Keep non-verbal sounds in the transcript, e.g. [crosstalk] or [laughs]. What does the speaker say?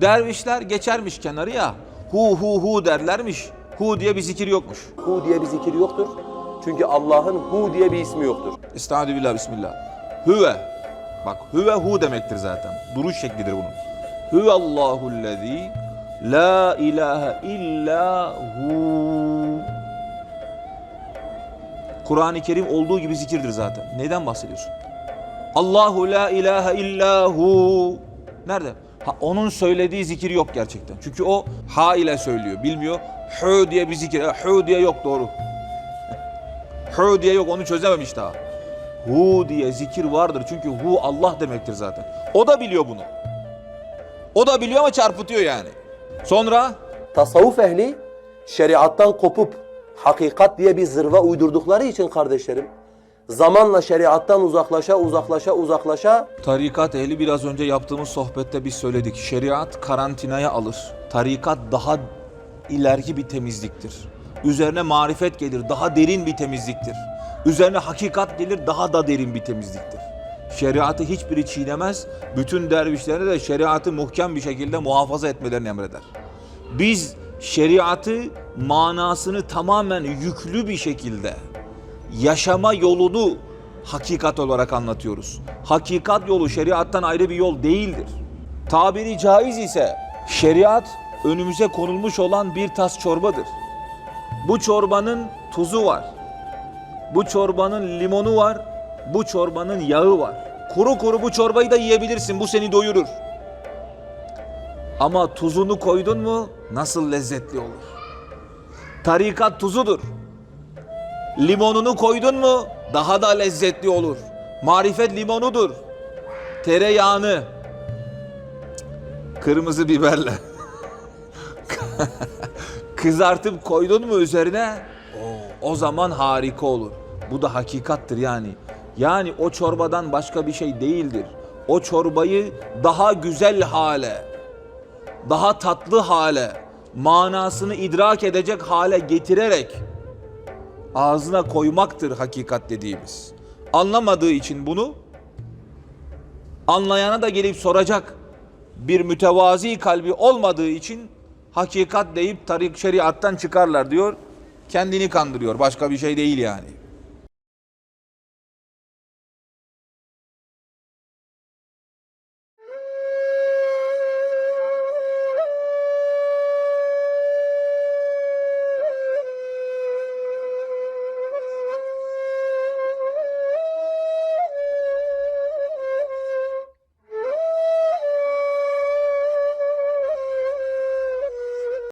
Dervişler geçermiş kenarı ya. Hu hu hu derlermiş. Hu diye bir zikir yokmuş. Hu diye bir zikir yoktur. Çünkü Allah'ın Hu diye bir ismi yoktur. Estaizu billah bismillah. Hüve. Bak hüve hu demektir zaten. Duruş şeklidir bunun. Hüve Allahullezî la ilahe illa hu. Kur'an-ı Kerim olduğu gibi zikirdir zaten. Neden bahsediyorsun? Allahu la ilahe illa hu. Nerede? Ha, onun söylediği zikir yok gerçekten. Çünkü o ha ile söylüyor. Bilmiyor. Hü diye bir zikir. Hü diye yok doğru. Hü diye yok onu çözememiş daha. Hu diye zikir vardır. Çünkü hu Allah demektir zaten. O da biliyor bunu. O da biliyor ama çarpıtıyor yani. Sonra Tasavvuf ehli şeriattan kopup hakikat diye bir zırva uydurdukları için kardeşlerim zamanla şeriattan uzaklaşa uzaklaşa uzaklaşa tarikat ehli biraz önce yaptığımız sohbette biz söyledik. Şeriat karantinaya alır. Tarikat daha ileriki bir temizliktir. Üzerine marifet gelir, daha derin bir temizliktir. Üzerine hakikat gelir, daha da derin bir temizliktir. Şeriatı hiçbiri çiğnemez. Bütün dervişlere de şeriatı muhkem bir şekilde muhafaza etmelerini emreder. Biz şeriatı manasını tamamen yüklü bir şekilde yaşama yolunu hakikat olarak anlatıyoruz. Hakikat yolu şeriattan ayrı bir yol değildir. Tabiri caiz ise şeriat önümüze konulmuş olan bir tas çorbadır. Bu çorbanın tuzu var. Bu çorbanın limonu var. Bu çorbanın yağı var. Kuru kuru bu çorbayı da yiyebilirsin. Bu seni doyurur. Ama tuzunu koydun mu nasıl lezzetli olur. Tarikat tuzudur. Limonunu koydun mu daha da lezzetli olur. Marifet limonudur. Tereyağını kırmızı biberle [laughs] kızartıp koydun mu üzerine o, zaman harika olur. Bu da hakikattır yani. Yani o çorbadan başka bir şey değildir. O çorbayı daha güzel hale, daha tatlı hale, manasını idrak edecek hale getirerek ağzına koymaktır hakikat dediğimiz. Anlamadığı için bunu anlayana da gelip soracak bir mütevazi kalbi olmadığı için hakikat deyip tarik şeriattan çıkarlar diyor. Kendini kandırıyor. Başka bir şey değil yani.